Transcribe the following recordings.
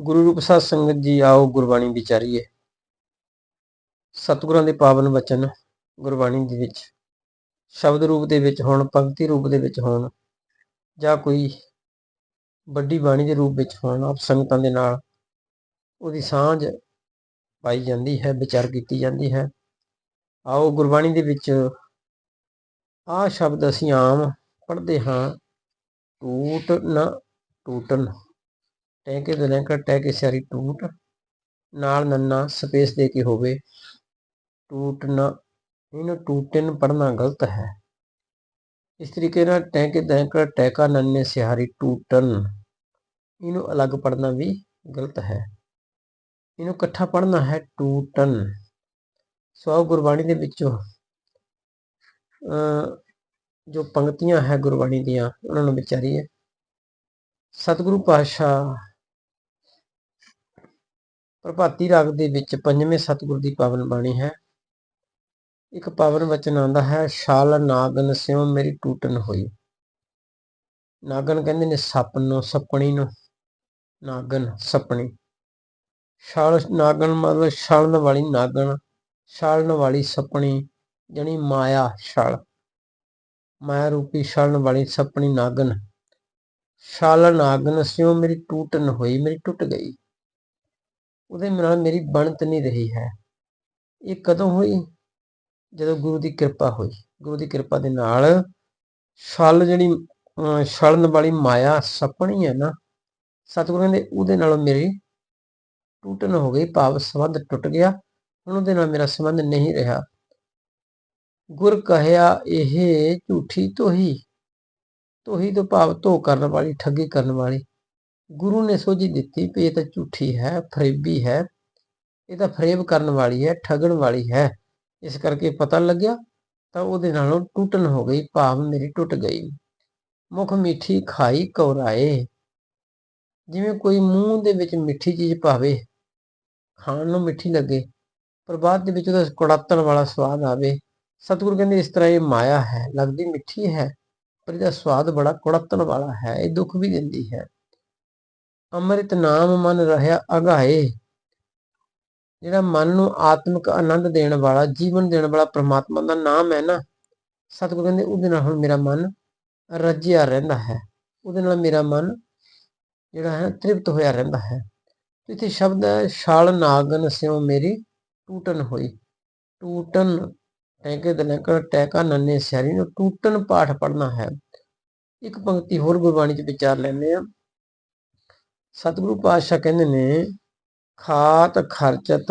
ਗੁਰੂ ਰੂਪ ਸਾਧ ਸੰਗਤ ਜੀ ਆਓ ਗੁਰਬਾਣੀ ਵਿਚਾਰੀਏ। ਸਤਿਗੁਰਾਂ ਦੇ ਪਾਵਨ ਵਚਨ ਗੁਰਬਾਣੀ ਦੇ ਵਿੱਚ, ਸ਼ਬਦ ਰੂਪ ਦੇ ਵਿੱਚ ਹੋਣ, ਪੰਕਤੀ ਰੂਪ ਦੇ ਵਿੱਚ ਹੋਣ, ਜਾਂ ਕੋਈ ਵੱਡੀ ਬਾਣੀ ਦੇ ਰੂਪ ਵਿੱਚ ਹੋਣ, ਆਪ ਸੰਗਤਾਂ ਦੇ ਨਾਲ ਉਹਦੀ ਸਾਂਝ ਪਾਈ ਜਾਂਦੀ ਹੈ, ਵਿਚਾਰ ਕੀਤੀ ਜਾਂਦੀ ਹੈ। ਆਓ ਗੁਰਬਾਣੀ ਦੇ ਵਿੱਚ ਆਹ ਸ਼ਬਦ ਅਸੀਂ ਆਮ ਪੜ੍ਹਦੇ ਹਾਂ, ਟੂਟ ਨਾ ਟੂਟਨ। ਟੈਂਕੇ ਦੇ ਲੈਂਕਰ ਟੈਕੇ ਸਾਰੀ ਟੂਟ, ਨਾਲ ਨੰਨਾ ਸਪੇਸ ਦੇ ਕੇ ਹੋਵੇ ਟੂਟਨਾ ਇਹਨੂੰ ਟੂਟਨ ਪੜਨਾ ਗਲਤ ਹੈ। ਇਸ ਤਰੀਕੇ ਨਾਲ ਟੈਂਕੇ ਦੈਂਕਰ ਟੈਕਾ ਨੰਨੇ ਸਿਹਾਰੀ ਟੂਟਨ ਇਹਨੂੰ ਅਲੱਗ ਪੜਨਾ ਵੀ ਗਲਤ ਹੈ। ਇਹਨੂੰ ਇਕੱਠਾ ਪੜਨਾ ਹੈ ਟੂਟਨ ਸੋ ਗੁਰਬਾਣੀ ਦੇ ਵਿੱਚੋਂ ਜੋ ਪੰਕਤੀਆਂ ਹੈ ਗੁਰਬਾਣੀ ਦੀਆਂ, ਉਹਨਾਂ ਨੂੰ ਵਿਚਾਰੀਏ। ਸਤਿਗੁਰੂ ਪਾਤਸ਼ਾਹ ਪ੍ਰਭਾਤੀ ਰਾਗ ਦੇ ਵਿੱਚ ਪੰਜਵੇਂ ਸਤਿਗੁਰ ਦੀ ਪਾਵਨ ਬਾਣੀ ਹੈ। ਇੱਕ ਪਾਵਨ ਵਚਨ ਆਉਂਦਾ ਹੈ, ਸ਼ਾਲ ਨਾਗਨ ਸਿਉ ਮੇਰੀ ਟੂਟਨ ਹੋਈ। ਨਾਗਨ ਕਹਿੰਦੇ ਨੇ, ਸੱਪ ਨੂੰ, ਸਪਣੀ ਨੂੰ। ਨਾਗਨ, ਸਪਣੀ। ਛਾਲ ਨਾਗਣ ਮਤਲਬ ਛਾਲਣ ਵਾਲੀ ਨਾਗਣ ਛਾਲਣ ਵਾਲੀ ਸਪਣੀ, ਜਣੀ ਮਾਇਆ ਛਾਲ ਮਾਇਆ ਰੂਪੀ ਛਾਲਣ ਵਾਲੀ ਸਪਣੀ ਨਾਗਨ। ਛਾਲ ਨਾਗਨ ਸਿਓ ਮੇਰੀ ਟੂਟਨ ਹੋਈ। ਮੇਰੀ ਟੁੱਟ ਗਈ। ਉਹਦੇ ਨਾਲ ਮੇਰੀ ਬਣਤ ਨਹੀਂ ਰਹੀ ਹੈ। ਇਹ ਕਦੋਂ ਹੋਈ? ਜਦੋਂ ਗੁਰੂ ਦੀ ਕਿਰਪਾ ਹੋਈ। ਗੁਰੂ ਦੀ ਕਿਰਪਾ ਦੇ ਨਾਲ ਛਲ ਜਿਹੜੀ ਛਲਣ ਵਾਲੀ ਮਾਇਆ ਸਪਣੀ ਹੈ ਨਾ, ਸਤਿਗੁਰਾਂ ਦੇ ਉਹਦੇ ਨਾਲ ਮੇਰੀ ਟੁੱਟਣ ਹੋ ਗਈ, ਭਾਵ ਸੰਬੰਧ ਟੁੱਟ ਗਿਆ। ਹੁਣ ਉਹਦੇ ਨਾਲ ਮੇਰਾ ਸੰਬੰਧ ਨਹੀਂ ਰਿਹਾ। ਗੁਰ ਕਹਿਆ, ਇਹ ਝੂਠੀ ਤੋਹੀ ਤੋਹੀ ਤੋਂ ਭਾਵ ਧੋ ਕਰਨ ਵਾਲੀ, ਠੱਗੀ ਕਰਨ ਵਾਲੀ। ਗੁਰੂ ਨੇ ਸੋਝੀ ਦਿੱਤੀ ਵੀ ਇਹ ਤਾਂ ਝੂਠੀ ਹੈ, ਫਰੇਬੀ ਹੈ, ਇਹ ਤਾਂ ਫਰੇਬ ਕਰਨ ਵਾਲੀ ਹੈ, ਠਗਣ ਵਾਲੀ ਹੈ। ਇਸ ਕਰਕੇ ਪਤਾ ਲੱਗਿਆ ਤਾਂ ਉਹਦੇ ਨਾਲੋਂ ਟੁੱਟਣ ਹੋ ਗਈ, ਭਾਵ ਮੇਰੀ ਟੁੱਟ ਗਈ। ਮੁਖ ਮਿੱਠੀ ਖਾਈ ਕੌਰਾਏ। ਜਿਵੇਂ ਕੋਈ ਮੂੰਹ ਦੇ ਵਿੱਚ ਮਿੱਠੀ ਚੀਜ਼ ਪਾਵੇ ਖਾਣ ਨੂੰ ਮਿੱਠੀ ਲੱਗੇ, ਪਰ ਬਾਅਦ ਦੇ ਵਿੱਚ ਉਹਦਾ ਕੜਾਤਣ ਵਾਲਾ ਸਵਾਦ ਆਵੇ। ਸਤਿਗੁਰੂ ਕਹਿੰਦੇ ਇਸ ਤਰ੍ਹਾਂ ਇਹ ਮਾਇਆ ਹੈ, ਲੱਗਦੀ ਮਿੱਠੀ ਹੈ, ਪਰ ਇਹਦਾ ਸਵਾਦ ਬੜਾ ਕੜਾਤਣ ਵਾਲਾ ਹੈ, ਇਹ ਦੁੱਖ ਵੀ ਦਿੰਦੀ ਹੈ। ਅੰਮ੍ਰਿਤ ਨਾਮ ਮਨ ਰਹਾ ਅਗਾਏ ਜਿਹੜਾ ਮਨ ਨੂੰ ਆਤਮਿਕ ਆਨੰਦ ਦੇਣ ਵਾਲਾ, ਜੀਵਨ ਦੇਣ ਵਾਲਾ ਪ੍ਰਮਾਤਮਾ ਦਾ ਨਾਮ ਹੈ ਨਾ, ਸਤਿਗੁਰੂ ਕਹਿੰਦੇ ਉਹਦੇ ਨਾਲ ਹੁਣ ਮੇਰਾ ਮਨ ਰੱਜਿਆ ਰਹਿੰਦਾ ਹੈ। ਉਹਦੇ ਨਾਲ ਮੇਰਾ ਮਨ ਜਿਹੜਾ ਹੈ ਤ੍ਰਿਪਤ ਹੋਇਆ ਰਹਿੰਦਾ ਹੈ। ਇੱਥੇ ਸ਼ਬਦ ਹੈ, ਛਾਲ ਨਾਗਨ ਸਿਉ ਮੇਰੀ ਟੂਟਨ ਹੋਈ। ਟੂਟਨ ਟੈਕੇ ਦੇ ਲੈਕਰ ਟੈਕਾ ਨੰਨੇ ਸਿਆਰੀ ਨੂੰ ਟੂਟਨ ਪਾਠ ਪੜਨਾ ਹੈ। ਇੱਕ ਪੰਕਤੀ ਹੋਰ ਗੁਰਬਾਣੀ 'ਚ ਵਿਚਾਰ ਲੈਂਦੇ ਆ ਸਤਿਗੁਰੂ ਪਾਤਸ਼ਾਹ ਕਹਿੰਦੇ ਨੇ, ਖਾਤ ਖਰਚਤ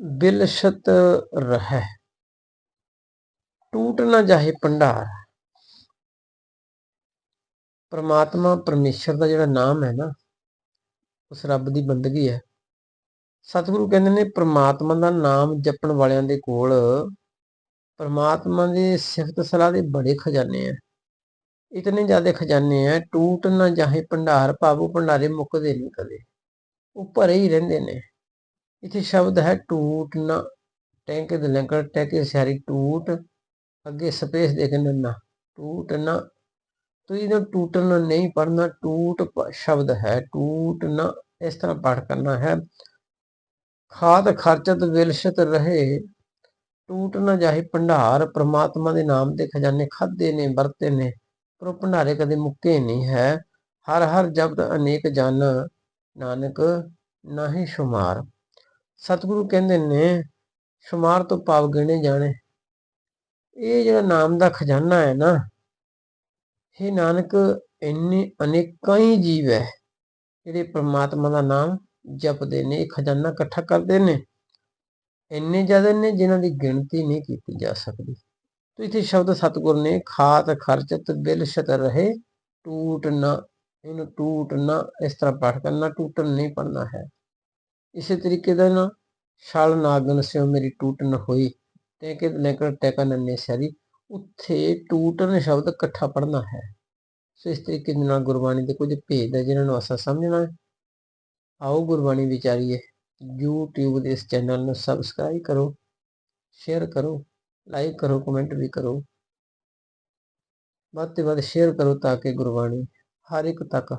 ਬਿਲਸ਼ਤ ਰਹਿ। ਟੂਟ ਨਾ ਜਾਏ ਭੰਡਾਰ। ਪਰਮਾਤਮਾ ਪਰਮੇਸ਼ਰ ਦਾ ਜਿਹੜਾ ਨਾਮ ਹੈ ਨਾ, ਉਸ ਰੱਬ ਦੀ ਬੰਦਗੀ ਹੈ। ਸਤਿਗੁਰੂ ਕਹਿੰਦੇ ਨੇ, ਪਰਮਾਤਮਾ ਦਾ ਨਾਮ ਜਪਣ ਵਾਲਿਆਂ ਦੇ ਕੋਲ ਪਰਮਾਤਮਾ ਦੀ ਸਿਫਤ ਸਲਾਹ ਦੇ ਬੜੇ ਖਜ਼ਾਨੇ ਆ। ਇਤਨੇ ਜ਼ਿਆਦਾ ਖਜ਼ਾਨੇ ਆ, ਟੂਟ ਨਾ ਜਾਹੇ, ਭੰਡਾਰ ਭਾਵੋ ਭੰਡਾਰੇ ਮੁੱਕਦੇ ਨਹੀਂ ਕਦੇ। ਉਹ ਭਰੇ ਹੀ ਰਹਿੰਦੇ ਨੇ। ਇੱਥੇ ਸ਼ਬਦ ਹੈ ਟੂਟ ਨਾ। ਟੈਂਕੇ ਦੇ ਲੰਕਰ ਟੈਂਕੇ ਸਾਰੀ ਟੂਟ। ਅੱਗੇ ਸਪੇਸ ਦੇ ਕੇ ਨਾ ਟੂਟ ਨਾ। ਤੋ ਇਹਨੂੰ ਟੂਟਣ ਨਹੀਂ ਪੜਨਾ ਟੂਟ ਸ਼ਬਦ ਹੈ, ਟੂਟ ਨਾ। ਇਸ ਤਰ੍ਹਾਂ ਪਾਠ ਕਰਨਾ ਹੈ। ਖਾਦ ਖਰਚਤ ਵਿਲਸ਼ਤ ਰਹੇ। ਟੂਟ ਨਾ ਜਾਹੇ, ਭੰਡਾਰ। ਪ੍ਰਮਾਤਮਾ ਦੇ ਨਾਮ ਦੇ ਖਜ਼ਾਨੇ ਖਾਦੇ ਨੇ, ਵਰਤੇ ਨੇ। ਪਰ ਭੰਡਾਰੇ ਕਦੇ ਮੁੱਕੇ ਨਹੀਂ ਹੈ। ਹਰ ਹਰ ਜਪਤ ਅਨੇਕ ਜਨ, ਨਾਨਕ ਨਹੀਂ ਸ਼ੁਮਾਰ। ਸਤਿਗੁਰੂ ਕਹਿੰਦੇ ਨੇ, ਸ਼ੁਮਾਰ ਤੋਂ ਪਾਵ ਗਿਣੇ ਜਾਣੇ। ਇਹ ਜਿਹੜਾ ਨਾਮ ਦਾ ਖਜ਼ਾਨਾ ਹੈ ਨਾ ਇਹ ਨਾਨਕ, ਇੰਨੇ ਅਨੇਕਾਂ ਹੀ ਜੀਵ ਹੈ, ਜਿਹੜੇ ਪ੍ਰਮਾਤਮਾ ਦਾ ਨਾਮ ਜਪਦੇ ਨੇ, ਇਹ ਖਜ਼ਾਨਾ ਇਕੱਠਾ ਕਰਦੇ ਨੇ। ਇੰਨੇ ਜ਼ਿਆਦਾ ਨੇ ਜਿਨ੍ਹਾਂ ਦੀ ਗਿਣਤੀ ਨਹੀਂ ਕੀਤੀ ਜਾ ਸਕਦੀ। ਤੋ ਇਥੇ ਸ਼ਬਦ ਸਤਗੁਰ ਨੇ ਖਾਤ ਖਰਚਤ ਬਿਲ ਸ਼ਤ ਰਹੇ, ਟੂਟ ਨਾ, ਇਹਨੂੰ ਟੂਟ ਨਾ, ਇਸ ਤਰ੍ਹਾਂ ਪਾਠ ਕਰਨਾ, ਟੂਟਣ ਨਹੀਂ ਪੜਨਾ ਹੈ। ਇਸੇ ਤਰੀਕੇ ਦਾ ਨਾ ਛਲ ਨਾਗਨ ਸਿਓ ਮੇਰੀ ਟੂਟਨ ਹੋਈ ਤੇ ਕਿ ਲੈਕਰ ਟੈਕਾ ਨੰਨੇ ਸਾਰੀ ਉੱਥੇ ਟੂਟਨ ਸ਼ਬਦ ਇਕੱਠਾ ਪੜਨਾ ਹੈ। ਸੋ ਇਸ ਤਰੀਕੇ ਦੇ ਨਾਲ ਗੁਰਬਾਣੀ ਦੇ ਕੁਝ ਭੇਦ ਹੈ ਜਿਹਨਾਂ ਨੂੰ ਅਸਾਂ ਸਮਝਣਾ ਹੈ। ਆਓ ਗੁਰਬਾਣੀ ਵਿਚਾਰੀਏ, YouTube ਦੇ ਇਸ ਚੈਨਲ ਨੂੰ ਸਬਸਕ੍ਰਾਈਬ ਕਰੋ ਸ਼ੇਅਰ ਕਰੋ। ਲਾਈਕ ਕਰੋ ਕਮੈਂਟ ਵੀ ਕਰੋ। ਵੱਧ ਤੋਂ ਵੱਧ ਸ਼ੇਅਰ ਕਰੋ ਤਾਂ ਕਿ ਗੁਰਬਾਣੀ ਹਰ ਇੱਕ ਤੱਕ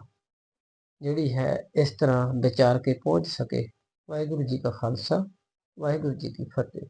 ਜਿਹੜੀ ਹੈ ਇਸ ਤਰ੍ਹਾਂ ਵਿਚਾਰ ਕੇ ਪਹੁੰਚ ਸਕੇ। ਵਾਹਿਗੁਰੂ ਜੀ ਕਾ ਖਾਲਸਾ, ਵਾਹਿਗੁਰੂ ਜੀ ਕੀ ਫਤਿਹ।